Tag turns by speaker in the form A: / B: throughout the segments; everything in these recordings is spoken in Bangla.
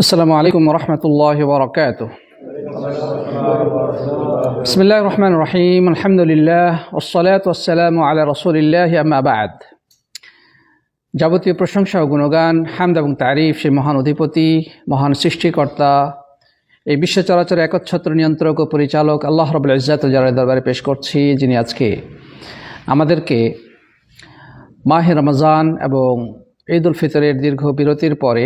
A: السلام عليكم ورحمة الله وبركاته بسم الله الرحمن الرحيم الحمد لله والصلاة والسلام على رسول الله أما بعد যাবতীয় প্রশংসা ও গুণগান হামদ এবং তারিফ সেই মহান অধিপতি মহান সৃষ্টিকর্তা এই বিশ্ব চরাচর একচ্ছত্র নিয়ন্ত্রক ও পরিচালক আল্লাহ রবুল ইজাত যারা দরবারে পেশ করছি যিনি আজকে আমাদেরকে মাহে রমজান এবং ঈদ উল ফিতরের দীর্ঘ বিরতির পরে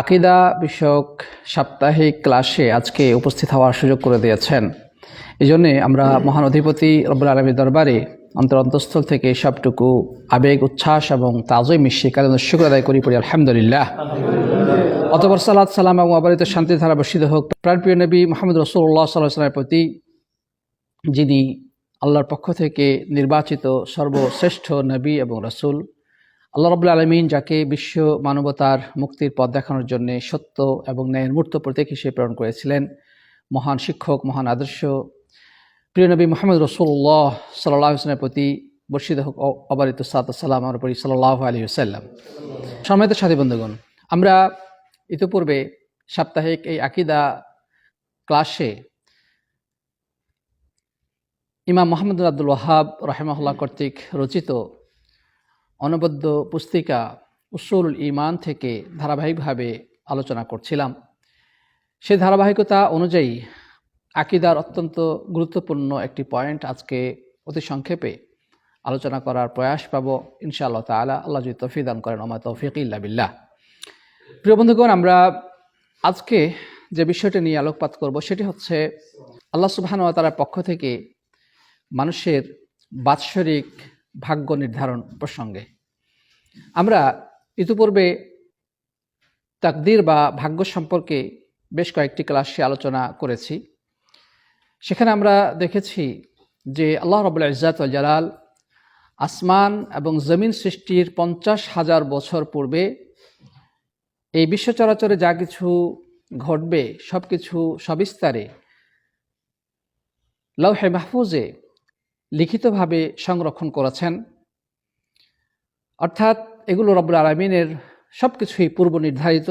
A: আকিদা বিষয়ক সাপ্তাহিক ক্লাসে আজকে উপস্থিত হওয়ার সুযোগ করে দিয়েছেন। এই জন্যে আমরা মহান অধিপতি রব্বুল আলমীর দরবারে অন্তর অন্তঃস্থল থেকে সবটুকু আবেগ, উচ্ছ্বাস এবং তাজই মিশিয়ে কারণ শুক্র আদায় করি, পড়ি, আলহামদুলিল্লাহ। অতপর সালাদ সালাম এবং অবারিত শান্তি ধারা বর্ষিত হোক। প্রাণপ্রিয় নবী মোহাম্মদ রসুল্লাহ সাল্লাহ সাল্লামের প্রতি, যিনি আল্লাহর পক্ষ থেকে নির্বাচিত সর্বশ্রেষ্ঠ নবী এবং রসুল আল্লাহ রবুল্লা আলমিন যাকে বিশ্ব মানবতার মুক্তির পথ দেখানোর জন্য সত্য এবং ন্যায়ের মূর্ত প্রতীক হিসেবে প্রেরণ করেছিলেন, মহান শিক্ষক, মহান আদর্শ, প্রিয় নবী মোহাম্মদ রসুল্লাহ সাল্লাহ হোসেনের প্রতি বর্ষিত হোক অবারিত সাত সালাম আমার প্রতি সাল্লাহ আলী হুসাল্লাম সম্মানিত সাথী বন্ধুগণ, আমরা ইতিপূর্বে সাপ্তাহিক এই আকিদা ক্লাসে ইমাম মোহাম্মদ আব্দুল ওয়াহাব রহেমাহুল্লাহ কর্তৃক রচিত অনবদ্য পুস্তিকা উসুল ইমান থেকে ধারাবাহিকভাবে আলোচনা করছিলাম। সেই ধারাবাহিকতা অনুযায়ী আকিদার অত্যন্ত গুরুত্বপূর্ণ একটি পয়েন্ট আজকে অতি সংক্ষেপে আলোচনা করার প্রয়াস পাবো। ইনশাআল্লাহ তালা আল্লাহ যদি তফি দান করেন আমার তৌফিক বিল্লাহ। প্রিয় বন্ধুগণ, আমরা আজকে যে বিষয়টি নিয়ে আলোকপাত করব সেটি হচ্ছে আল্লাহ সুবহান ওয়া তাআলার পক্ষ থেকে মানুষের বাৎসরিক ভাগ্য নির্ধারণ প্রসঙ্গে। আমরা ইতিপূর্বে তাকদির বা ভাগ্য সম্পর্কে বেশ কয়েকটি ক্লাসে আলোচনা করেছি। সেখানে আমরা দেখেছি যে আল্লাহ রবুল্লা ইজাত জালাল আসমান এবং জমিন সৃষ্টির পঞ্চাশ হাজার বছর পূর্বে এই বিশ্ব চরাচরে যা কিছু ঘটবে সব কিছু সবিস্তারে লৌহে মাহফুজে লিখিতভাবে সংরক্ষণ করেছেন। অর্থাৎ এগুলো রব্বুল আলমিনের সব কিছুই পূর্ব নির্ধারিত।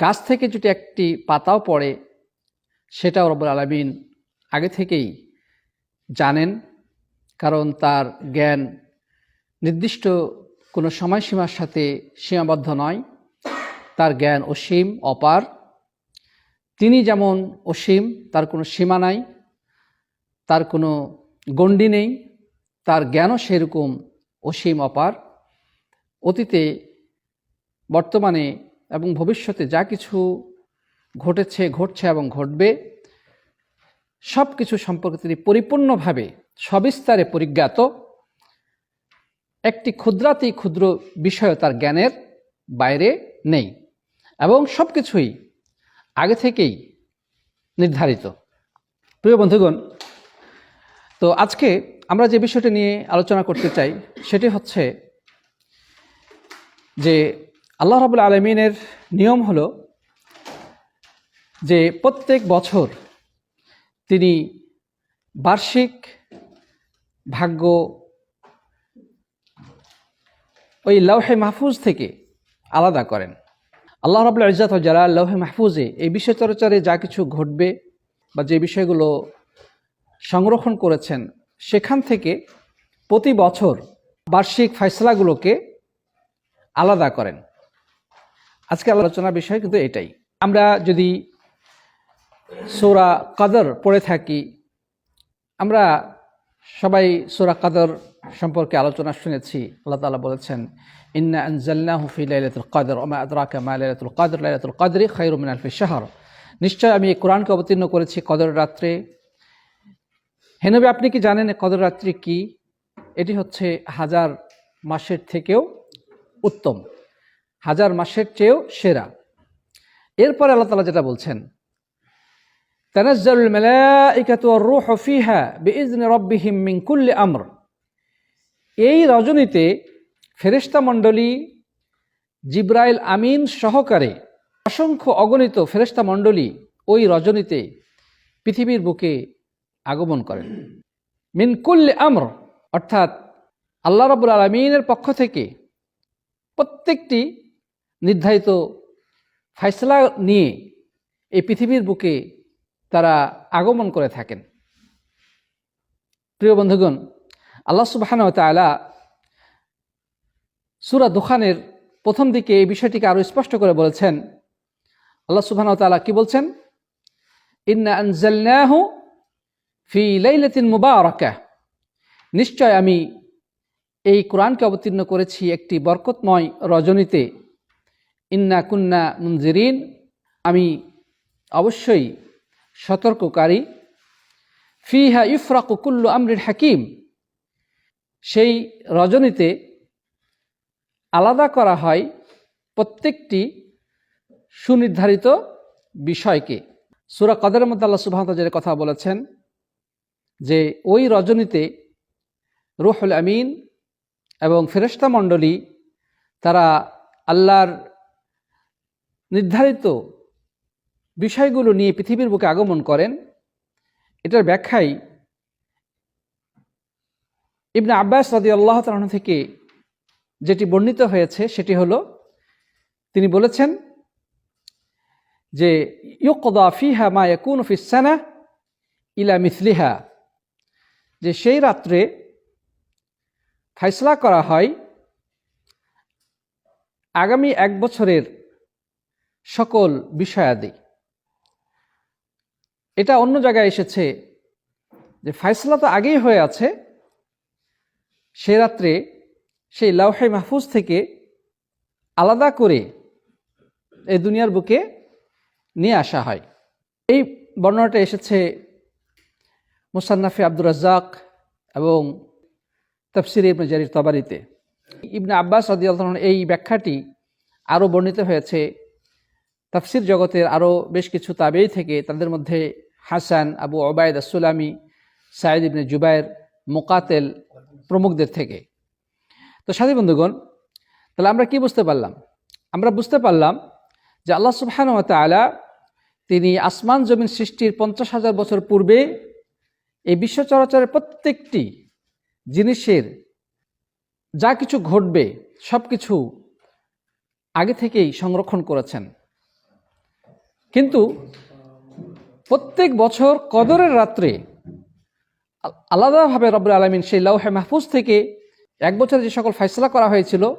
A: গাছ থেকে যদি একটি পাতাও পড়ে, সেটাও রব্বুল আলমিন আগে থেকেই জানেন, কারণ তার জ্ঞান নির্দিষ্ট কোনো সময়সীমার সাথে সীমাবদ্ধ নয়। তার জ্ঞান অসীম, অপার। তিনি যেমন অসীম, তার কোনো সীমা নাই। তার কোনো গণ্ডি নেই, তার জ্ঞানও সেরকম অসীম অপার। অতীতে, বর্তমানে এবং ভবিষ্যতে যা কিছু ঘটেছে, ঘটছে এবং ঘটবে সব কিছু সম্পর্কে তিনি পরিপূর্ণভাবে, সবিস্তারে পরিজ্ঞাত। একটি ক্ষুদ্রাতি ক্ষুদ্র বিষয় তার জ্ঞানের বাইরে নেই এবং সব কিছুই আগে থেকেই নির্ধারিত। প্রিয় বন্ধুগণ তো আজকে আমরা যে বিষয়টি নিয়ে আলোচনা করতে চাই, সেটি হচ্ছে যে আল্লাহ রাবুল আলমিনের নিয়ম হলো যে প্রত্যেক বছর তিনি বার্ষিক ভাগ্য ওই লৌহে মাহফুজ থেকে আলাদা করেন। আল্লাহ রাবুল ইজাত যারা লৌহে মাহফুজে এই বিষয় চরাচরে যা কিছু ঘটবে বা যে বিষয়গুলো সংরক্ষণ করেছেন। সেখান থেকে প্রতি বছর বার্ষিক ফয়সলাগুলোকে আলাদা করেন। আজকে আলোচনার বিষয় কিন্তু এটাই। আমরা যদি সোরা কাদর পড়ে থাকি, আমরা সবাই সোরা কাদর সম্পর্কে আলোচনা শুনেছি। আল্লাহ তালা বলেছেন, ইন্না আনজাল্লাহু হুফি লাইলাতুল কদর ওমা আদরাকা মা লাইলাতুল কদর, লাইলাতুল কদরি খায়রুম মিন আলফি শাহর। নিশ্চয় আমি এই কোরআনকে অবতীর্ণ করেছি কদর রাত্রে। হেনবে আপনি কি জানেন এ কদর রাত্রি কি? এটি হচ্ছে হাজার মাসের থেকেও উত্তম, হাজার মাসের চেয়েও সেরা। এরপরে আল্লাহ তালা যেটা বলছেন, তানাজ্জালুল মালাইকাতু ওয়ার রূহু ফিহা বিইজনি রাব্বিহিম মিন কুল্লি আমর। এই রজনীতে ফেরেশতা মণ্ডলী জিব্রাইল আমিন সহকারে অসংখ্য অগণিত ফেরেশতা মণ্ডলী ওই রজনীতে পৃথিবীর বুকে আগমন করেন। মিন কুল্লি আমর, অর্থাৎ আল্লাহ রবুল আলমিনের পক্ষ থেকে প্রত্যেকটি নির্ধারিত ফাইসলা নিয়ে এই পৃথিবীর বুকে তারা আগমন করে থাকেন। প্রিয় বন্ধুগণ, আল্লাহ সুবাহান তালা সুরা দোকানের প্রথম দিকে এই বিষয়টিকে আরও স্পষ্ট করে বলেছেন। আল্লাহ সুবাহান তালা কি বলছেন? ইন্না আনজালনাহু ফি লাইলাতিন মুবারাকা। নিশ্চয় আমি এই কোরআনকে অবতীর্ণ করেছি একটি বরকতময় রজনীতে। ইন্না কুন্না মুনজিরিন। আমি অবশ্যই সতর্ককারী। ফিহা ইফরাকু কুল্লু আমরিন হাকিম। সেই রজনীতে আলাদা করা হয় প্রত্যেকটি সুনির্ধারিত বিষয়কে। সুরা কদের মধ্যে আল্লাহ সুবাহতাজের কথা বলেছেন যে ওই রজনীতে রুহুল আমিন এবং ফেরেস্তা মণ্ডলী তারা আল্লাহর নির্ধারিত বিষয়গুলো নিয়ে পৃথিবীর বুকে আগমন করেন। এটার ব্যাখ্যাই ইবনে আব্বাস রাদি আল্লাহ তালন থেকে যেটি বর্ণিত হয়েছে সেটি হলো, তিনি বলেছেন যে, ইউকদা ফিহা মা ইয়াকুন ফিসানা ইলা মিসলিহা। যে সেই রাত্রে ফাইসলা করা হয়, আগামী এক বছরের সকল বিষয়াদি। এটা অন্য জায়গায় এসেছে যে ফাইসলা তো আগেই হয়ে আছে, সে রাত্রে সেই লাউহাই মাহফুজ থেকে আলাদা করে এই দুনিয়ার বুকে নিয়ে আসা হয়। এই বর্ণনাটা এসেছে মুসান্নাফি আব্দুর রাজ্জাক এবং তফসির ইবনে জারির তবারিতে। ইবনে আব্বাস আদিয়াল এই ব্যাখ্যাটি আরও বর্ণিত হয়েছে। তাফসির জগতের আরও বেশ কিছু তাবেই থেকে তাদের মধ্যে হাসান, আবু ওবায়দ আসুলামি সাইদ ইবনে জুবায়ের মোকাতেল প্রমুখদের থেকে। তো সাথী বন্ধুগণ, তাহলে আমরা কি বুঝতে পারলাম? আমরা বুঝতে পারলাম যে আল্লাহ সুবহান তিনি আসমান জমিন সৃষ্টির পঞ্চাশ হাজার বছর পূর্বে এই বিশ্ব চরাচরের প্রত্যেকটি জিনিসের যা কিছু ঘটবে সব কিছু আগে থেকেই সংরক্ষণ করেছেন। কিন্তু প্রত্যেক বছর কদরের রাত্রে আলাদাভাবে রব্বুল আলমিন সেই লৌহে মাহফুজ থেকে এক বছরে যে সকল ফয়সলা করা হয়েছিল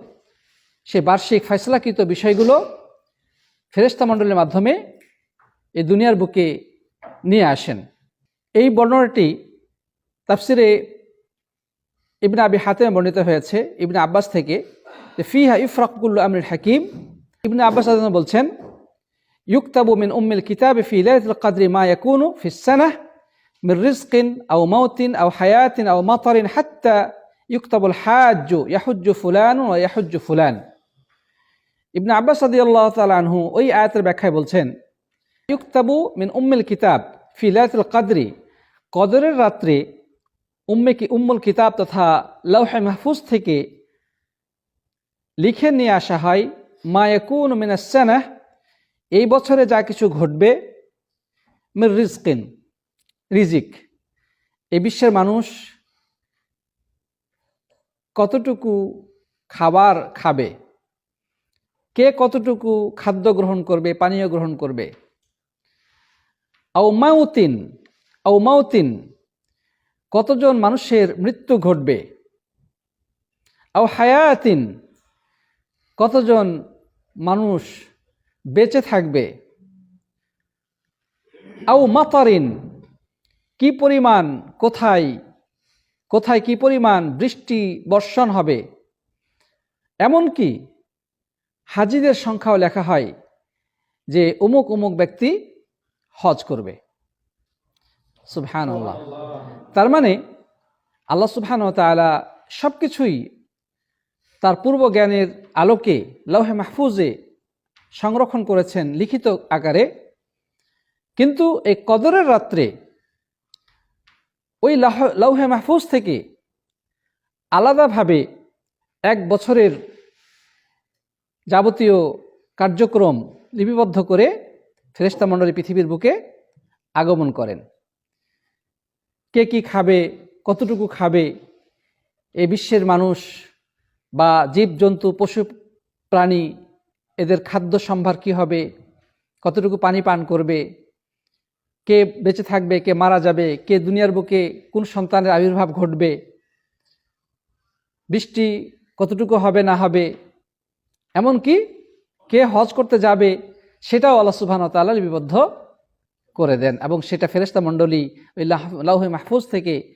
A: সে বার্ষিক ফয়সলাকৃত বিষয়গুলো ফেরেস্তা মণ্ডলের মাধ্যমে এই দুনিয়ার বুকে নিয়ে আসেন। এই বর্ণনাটি তাফসিরে ইবনে আবি হাতে বর্ণিত হয়েছে ইবনে আব্বাস থেকে যে ফিহা ইফরাকুল্লু আমরিল হাকিম ইবনে আব্বাস বলছেন يكتب من أم الكتاب في ليلة القدر ما يكون في السنة من رزق أو موت أو حياة أو مطر حتى يكتب الحاج يحج فلان ويحج فلان ইবনে আব্বাস রাদিয়াল্লাহু তাআলা আনহু ওই আয়াতের ব্যাখ্যায় বলছেন ইউক্তাবু মিন উম্মিল কিতাব ফি লাইলাতুল কদরি, কদরের রাত্রে উম্মে কি, উম্মুল কিতাব তথা লৌহে মাহফুজ থেকে লিখে নিয়ে আসা হয়, মা ইয়াকুন মিনাস এই বছরে যা কিছু ঘটবে, মির রিজকিন, রিজিক। এই বিশ্বের মানুষ কতটুকু খাবার খাবে, কে কতটুকু খাদ্য গ্রহণ করবে, পানীয় গ্রহণ করবে আও মাউতিন আও মাউতিন, কতজন মানুষের মৃত্যু ঘটবে? আও হায়াতিন, কতজন মানুষ বেঁচে থাকবে? আও মাতারিন, কি পরিমাণ, কোথায় কোথায় কি পরিমাণ বৃষ্টি বর্ষণ হবে? এমনকি হাজিদের সংখ্যাও লেখা হয় যে অমুক অমুক ব্যক্তি হজ করবে। সুবহান আল্লাহ তার মানে আল্লাহ সুবহান তালা সব কিছুই তার পূর্ব জ্ঞানের আলোকে, লৌহে মাহফুজে সংরক্ষণ করেছেন লিখিত আকারে। কিন্তু এই কদরের রাত্রে ওই লৌহে মাহফুজ থেকে আলাদাভাবে এক বছরের যাবতীয় কার্যক্রম লিপিবদ্ধ করে ফেরেস্তা মণ্ডলী পৃথিবীর বুকে আগমন করেন। কে কি খাবে, কতটুকু খাবে, এ বিশ্বের মানুষ বা জীবজন্তু, পশু, প্রাণী, এদের খাদ্য সম্ভার কী হবে, কতটুকু পানি পান করবে, কে বেঁচে থাকবে, কে মারা যাবে, কে দুনিয়ার বুকে কোন সন্তানের আবির্ভাব ঘটবে, বৃষ্টি কতটুকু হবে না হবে, এমনকি কে হজ করতে যাবে সেটাও আল্লাহ সুবহান তাল্লাহ লিপিবদ্ধ করে দেন এবং সেটা ফেরেস্তা মণ্ডলী ওই লাহ- মাহফুজ থেকে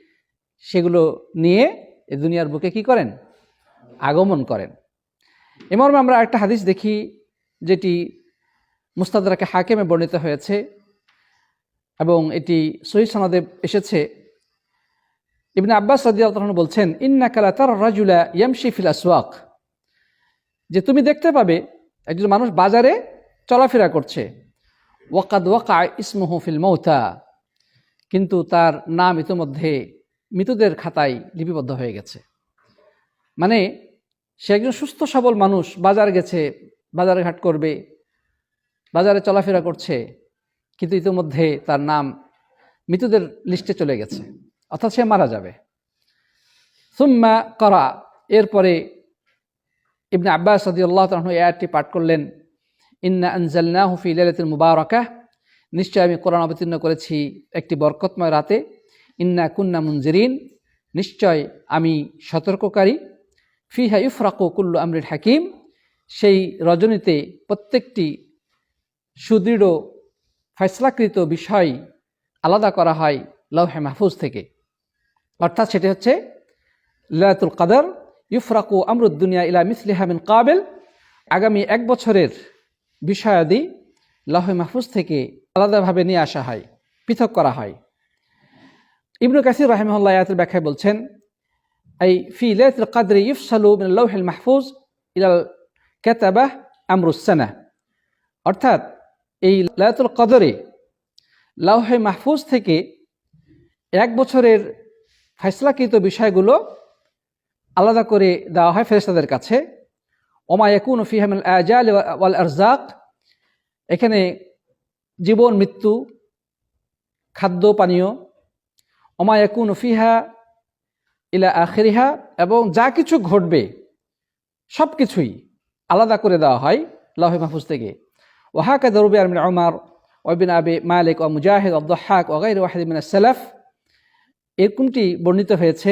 A: সেগুলো নিয়ে এ দুনিয়ার বুকে কি করেন? আগমন করেন। এ মর্মে আমরা একটা হাদিস দেখি, যেটি মুস্তাদরাকে হাকেমে বর্ণিত হয়েছে এবং এটি সহি সনদে এসেছে। ইবনে আব্বাস রাদিয়াল্লাহু বলছেন ইন্না কালা তার রাজুলা ইয়ামশি ফিল আসওয়াক। যে তুমি দেখতে পাবে, একজন মানুষ বাজারে চলাফেরা করছে। ওয়াকাদ ওয়াকা ইসমুহু ফিল মৌতা। কিন্তু তার নাম ইতোমধ্যে মৃতদের খাতায় লিপিবদ্ধ হয়ে গেছে। মানে সে একজন সুস্থ সবল মানুষ, বাজার গেছে, বাজারে ঘাট করবে, বাজারে চলাফেরা করছে, কিন্তু ইতিমধ্যে তার নাম মৃতদের লিস্টে চলে গেছে। অর্থাৎ সে মারা যাবে। সুম্মা করা, এরপরে ইবনে আব্বাস সদি আল্লাহ তাহু এই আয়াতটি পাঠ করলেন। ইন্না আনজালনা হুফি লেলাতুল মুবারকা নিশ্চয় আমি কোরআন অবতীর্ণ করেছি একটি বরকতময় রাতে। ইন্না কুন্না মুনজিরিন। নিশ্চয় আমি সতর্ককারী। ফিহা ইফরাকু কুল্লু আমরির হাকিম। সেই রজনীতে প্রত্যেকটি সুদৃঢ়, ফয়সলাকৃত বিষয় আলাদা করা হয় লৌহে মাহফুজ থেকে। অর্থাৎ সেটি হচ্ছে লায়াতুল কাদর, ইউফরাকু আমরুদ্দুনিয়া ইলা মিসলিহা মিন কাবেল। আগামী এক বছরের বিষয়াদি লহে মাহফুজ থেকে আলাদাভাবে নিয়ে আসা হয়, পৃথক করা হয়। ইবনু কাসির রাহিমহল্লা আয়াতের ব্যাখ্যায় বলছেন এই ফি লায়াতুল কাদরি ইফসালু মিন লৌহিল মাহফুজ ইলাল কেতাবাহ আমরুসানা অর্থাৎ এই লায়াতুল কদরে লাউহে মাহফুজ থেকে এক বছরের ফেসলাকৃত বিষয়গুলো আলাদা করে দেওয়া হয় ফেরেস্তাদের কাছে। ওমা ইয়াকুন ফিহামিল আজাল ওয়াল আরজাক এখানে জীবন, মৃত্যু, খাদ্য, পানীয়। ওমা ইয়াকুন ফিহা ইলা আখেরিহা এবং যা কিছু ঘটবে, সব কিছুই আলাদা করে দেওয়া হয় লাহে মাহফুজ থেকে ওহাকা দরুবি আলমিন ওমার ওবিন আবে মালিক ও মুজাহিদ আব্দুহাক ওগাইর ওয়াহিদ মিন সালাফ। এরকমটি বর্ণিত হয়েছে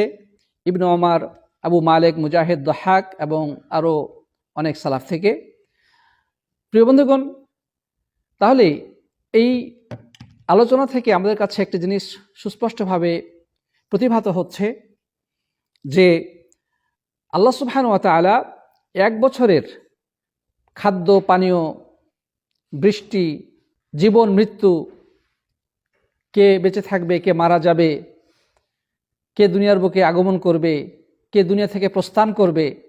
A: ইবনু ওমার আবু মালিক, মুজাহিদ দহাক এবং আরও অনেক সালাফ থেকে। প্রিয় বন্ধুগণ, তাহলে এই আলোচনা থেকে আমাদের কাছে একটি জিনিস সুস্পষ্টভাবে প্রতিভাত হচ্ছে যে আল্লাহ সুবহান ওয়া তাআলা এক বছরের খাদ্য, পানীয়, বৃষ্টি, জীবন, মৃত্যু, কে বেঁচে থাকবে, কে মারা যাবে, কে দুনিয়ার বুকে আগমন করবে, কে দুনিয়া থেকে প্রস্থান করবে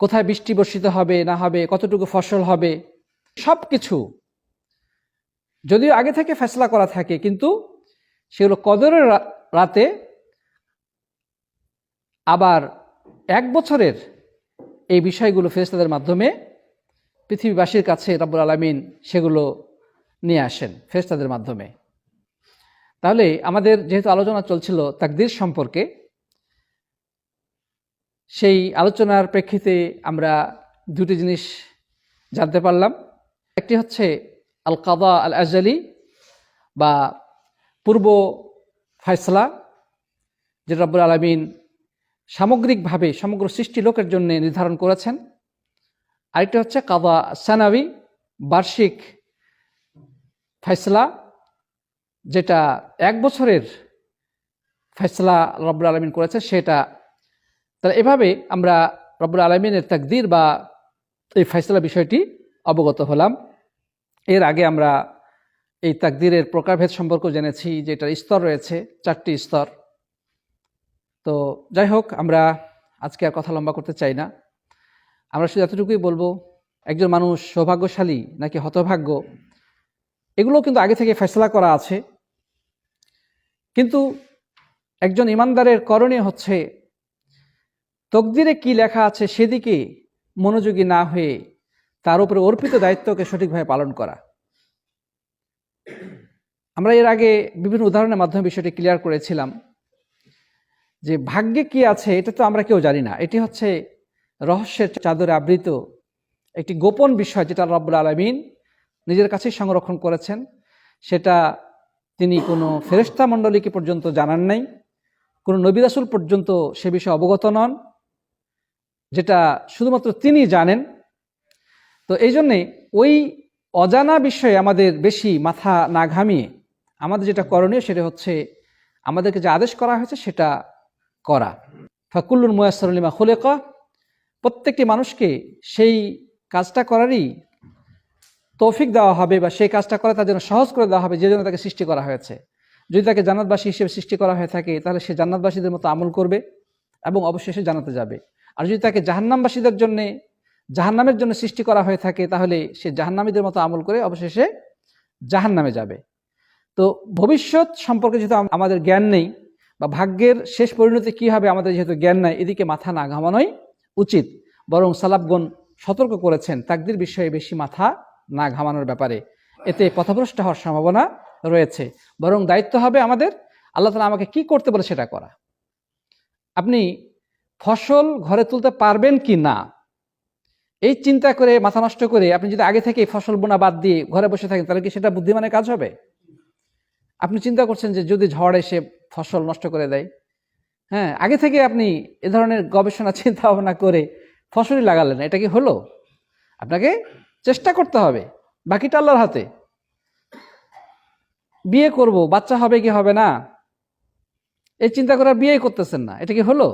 A: কোথায় বৃষ্টি বর্ষিত হবে, না হবে, কতটুকু ফসল হবে সব কিছু যদিও আগে থেকে ফেসলা করা থাকে, কিন্তু সেগুলো কদরের রাতে আবার এক বছরের এই বিষয়গুলো ফেরেস্তাদের মাধ্যমে পৃথিবীবাসীর কাছে রব্বুল আলমিন সেগুলো নিয়ে আসেন ফেরেস্তাদের মাধ্যমে। তাহলে আমাদের যেহেতু আলোচনা চলছিল তাকদির সম্পর্কে সেই আলোচনার প্রেক্ষিতে আমরা দুটি জিনিস জানতে পারলাম। একটি হচ্ছে আল কাদা আল আজালি বা পূর্ব ফয়সলা যে রব্বুল আলমিন সামগ্রিকভাবে সমগ্র সৃষ্টি লোকের জন্য নির্ধারণ করেছেন। আরেকটি হচ্ছে কাদা সানাবি, বার্ষিক ফয়সলা, যেটা এক বছরের ফয়সলা রব্বুল আলমিন করেছে সেটা তাহলে এভাবে আমরা রব্বুল আলমিনের তাকদির বা এই ফয়সলা বিষয়টি অবগত হলাম। এর আগে আমরা এই তাকদিরের প্রকারভেদ সম্পর্ক জেনেছি যে এটার স্তর রয়েছে, চারটি স্তর। তো যাই হোক, আমরা আজকে আর কথা লম্বা করতে চাই না। আমরা শুধু এতটুকুই বলব, একজন মানুষ সৌভাগ্যশালী নাকি হতভাগ্য, এগুলো কিন্তু আগে থেকে ফেসলা করা আছে। কিন্তু একজন ইমানদারের করণীয় হচ্ছে তকদিরে কি লেখা আছে সেদিকে মনোযোগী না হয়ে তার উপরে অর্পিত দায়িত্বকে সঠিকভাবে পালন করা। আমরা এর আগে বিভিন্ন উদাহরণের মাধ্যমে বিষয়টি ক্লিয়ার করেছিলাম যে ভাগ্যে কি আছে এটা তো আমরা কেউ জানি না। এটি হচ্ছে রহস্যের চাদরে আবৃত একটি গোপন বিষয় যেটা রব্বুল আলমিন নিজের কাছেই সংরক্ষণ করেছেন। সেটা তিনি কোনো ফেরেস্তা মণ্ডলীকে পর্যন্ত জানান নাই, কোনো নবী রাসূল পর্যন্ত সে বিষয়ে অবগত নন। যেটা শুধুমাত্র তিনি জানেন। তো এই জন্যে ওই অজানা বিষয়ে আমাদের বেশি মাথা না ঘামিয়ে আমাদের যেটা করণীয় সেটা হচ্ছে আমাদেরকে যে আদেশ করা হয়েছে সেটা করা। ফাকুল্লুল মুয়াসলিমা খুলেকা, প্রত্যেকটি মানুষকে সেই কাজটা করারই তৌফিক দেওয়া হবে বা সেই কাজটা করা তার জন্য সহজ করে দেওয়া হবে যে জন্য তাকে সৃষ্টি করা হয়েছে। যদি তাকে জান্নাতবাসী হিসেবে সৃষ্টি করা হয়ে থাকে তাহলে সে জান্নাতবাসীদের মতো আমল করবে এবং অবশ্যই সে জানাতে যাবে। আর যদি তাকে জাহান্নামবাসীদের জন্যে, জাহান্নামের জন্য সৃষ্টি করা হয়ে থাকে, তাহলে সে জাহান্নামীদের মতো আমল করে অবশেষে জাহান্নামে যাবে। তো ভবিষ্যৎ সম্পর্কে যেহেতু আমাদের জ্ঞান নেই, বা ভাগ্যের শেষ পরিণতি কী হবে আমাদের যেহেতু জ্ঞান নাই, এদিকে মাথা না ঘামানোই উচিত। বরং সালাবগণ সতর্ক করেছেন, তাকদির বিষয়ে বেশি মাথা না ঘামানোর ব্যাপারে। এতে পথভ্রষ্ট হওয়ার সম্ভাবনা রয়েছে। বরং দায়িত্ব হবে আমাদের, আল্লাহ তালা আমাকে কি করতে বলে সেটা করা। আপনি ফসল ঘরে তুলতে পারবেন কি না? এই চিন্তা করে, মাথা নষ্ট করে আপনি যদি আগে থেকে ফসল বোনা বাদ দিয়ে ঘরে বসে থাকেন, তাহলে কি সেটা বুদ্ধিমানের কাজ হবে? আপনি চিন্তা করছেন যে যদি ঝড় এসে ফসল নষ্ট করে দেয় হ্যাঁ আগে থেকে আপনি এ ধরনের গবেষণা, চিন্তা ভাবনা করে ফসলই লাগালেন, এটা কি হলো? আপনাকে চেষ্টা করতে হবে, বাকিটা আল্লাহর হাতে। বিয়ে করব, বাচ্চা হবে কি হবে না? এই চিন্তা করে বিয়েই করতেছেন না, এটা কি হলো?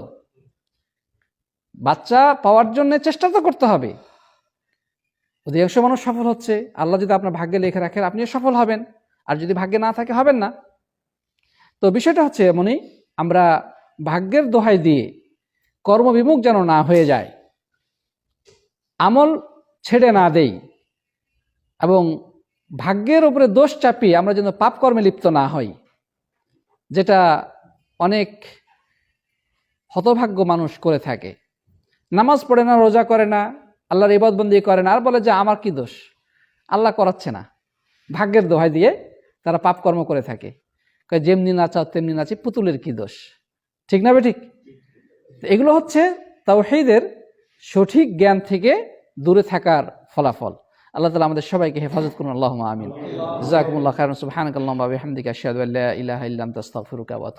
A: বাচ্চা পাওয়ার জন্য চেষ্টা তো করতে হবে। অধিকাংশ মানুষ সফল হচ্ছে। আল্লাহ যদি আপনার ভাগ্যে লেখে রাখেন, আপনিও সফল হবেন। আর যদি ভাগ্যে না থাকে, হবেন না। তো বিষয়টা হচ্ছে এমনই, আমরা ভাগ্যের দোহাই দিয়ে কর্মবিমুখ যেন না হয়ে যায়, আমল ছেড়ে না দেই, এবং ভাগ্যের উপরে দোষ চাপিয়ে আমরা যেন পাপ কর্মে লিপ্ত না হই, যেটা অনেক হতভাগ্য মানুষ করে থাকে। নামাজ পড়ে না, রোজা করে না, আল্লাহর ইবাদবন্দি করে না, আর বলে যে আমার কি দোষ? আল্লাহ করাচ্ছে না। ভাগ্যের দোহাই দিয়ে তারা পাপ কর্ম করে থাকে। যেমনি নাচাও, তেমনি নাচে, পুতুলের কি দোষ? ঠিক না বে ঠিক? তো এগুলো হচ্ছে তাওহীদের সঠিক জ্ঞান থেকে দূরে থাকার ফলাফল। আল্লাহ তালা আমাদের সবাইকে হেফাজত করুন। আল্লাহ আমিন। জাকুমুল্লাহ খায়রুন সুবহানাকাল্লাহুম্মা ওয়া বিহামদিকা আশহাদু আল্লা ইলাহা ইল্লা আনতা আস্তাগফিরুকা ওয়া